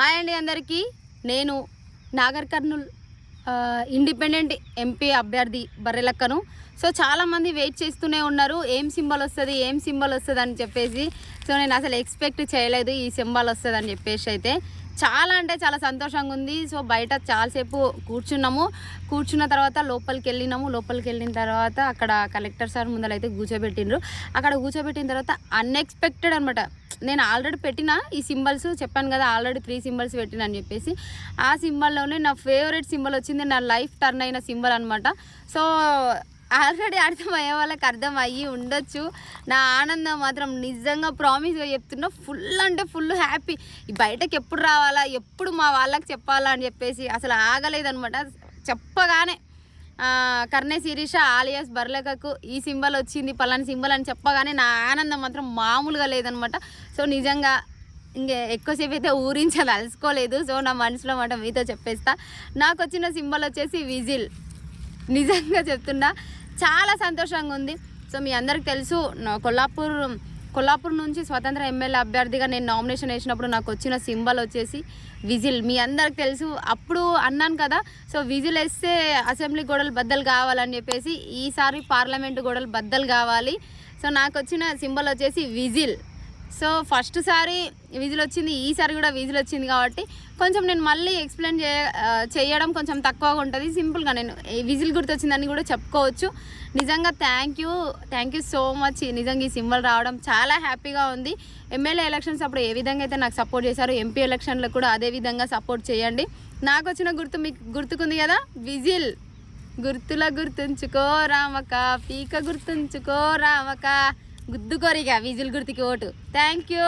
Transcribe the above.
Hi అండి అందరికీ. నేను నాగర్ కర్నూల్ ఇండిపెండెంట్ ఎంపీ అభ్యర్థి బర్రెలక్కను. సో చాలామంది వెయిట్ చేస్తూనే ఉన్నారు. ఏం సింబల్ వస్తుంది ఏం సింబల్ వస్తుంది అని చెప్పేసి. సో నేను అసలు ఎక్స్పెక్ట్ చేయలేదు ఈ సింబల్ వస్తుంది అని చెప్పేసి అయితే. చాలా అంటే చాలా సంతోషంగా ఉంది. సో బయట చాలాసేపు కూర్చున్నాము. కూర్చున్న తర్వాత లోపలికి వెళ్ళినాము. లోపలికి వెళ్ళిన తర్వాత అక్కడ కలెక్టర్ సార్ ముందర అయితే కూర్చోబెట్టిండ్రు. అక్కడ కూర్చోబెట్టిన తర్వాత అన్ఎక్స్పెక్టెడ్ అనమాట నేను ఆల్రెడీ పెట్టిన ఈ సింబల్స్ చెప్పాను కదా ఆల్రెడీ త్రీ సింబల్స్ పెట్టిన అని చెప్పేసి. ఆ సింబల్లోనే నా ఫేవరెట్ సింబల్ వచ్చింది నా లైఫ్ టర్న్ అయిన సింబల్ అనమాట సో ఆల్రెడీ అర్థమయ్యే వాళ్ళకి అర్థం అయ్యి ఉండొచ్చు. నా ఆనందం మాత్రం నిజంగా ప్రామిస్గా చెప్తున్నా ఫుల్ అంటే ఫుల్ హ్యాపీ బయటకు ఎప్పుడు రావాలా ఎప్పుడు మా వాళ్ళకి చెప్పాలా అని చెప్పేసి అసలు ఆగలేదనమాట చెప్పగానే కర్ణే శిరీష ఆలియాస్ బర్లకకు ఈ సింబల్ వచ్చింది పలాని సింబల్ అని చెప్పగానే నా ఆనందం మాత్రం మామూలుగా లేదనమాట. సో నిజంగా ఇంకే ఎక్కువసేపు అయితే ఊరించాలి అలసుకోలేదు సో నా మనసులో మాట మీతో చెప్పేస్తా. నాకు వచ్చిన సింబల్ వచ్చేసి విజిల్. నిజంగా చెప్తున్నా చాలా సంతోషంగా ఉంది. సో మీ అందరికి తెలుసు కొల్లాపూర్ కొల్లాపూర్ నుంచి స్వతంత్ర ఎమ్మెల్యే అభ్యర్థిగా నేను నామినేషన్ వేసినప్పుడు నాకు వచ్చిన సింబల్ వచ్చేసి విజిల్. మీ అందరికి తెలుసు అప్పుడు అన్నాను కదా సో విజిల్ వేస్తే అసెంబ్లీ గోడలు బద్దలు కావాలని చెప్పేసి ఈసారి పార్లమెంటు గోడలు బద్దలు కావాలి. సో నాకు వచ్చిన సింబల్ వచ్చేసి విజిల్. సో ఫస్ట్ సారి విజిల్ వచ్చింది ఈసారి కూడా విజిల్ వచ్చింది కాబట్టి కొంచెం నేను మళ్ళీ ఎక్స్ప్లెయిన్ చేయ చేయడం కొంచెం తక్కువగా ఉంటుంది. సింపుల్గా నేను ఈ విజిల్ గుర్తొచ్చిందని కూడా చెప్పుకోవచ్చు. నిజంగా thank you thank you so much నిజంగా ఈ సింబల్ రావడం చాలా హ్యాపీగా ఉంది. ఎమ్మెల్యే ఎలక్షన్స్ అప్పుడు ఏ విధంగా అయితే నాకు సపోర్ట్ చేశారో ఎంపీ ఎలక్షన్లో కూడా అదే విధంగా సపోర్ట్ చేయండి. నాకు వచ్చిన గుర్తు మీకు గుర్తుకుంది కదా? విజిల్. గుర్తుల గుర్తుంచుకో రామక పీక గుర్తుంచుకో రామక గుద్దుకోరిగా విజిల్ గుర్తుకి ఓటు. Thank you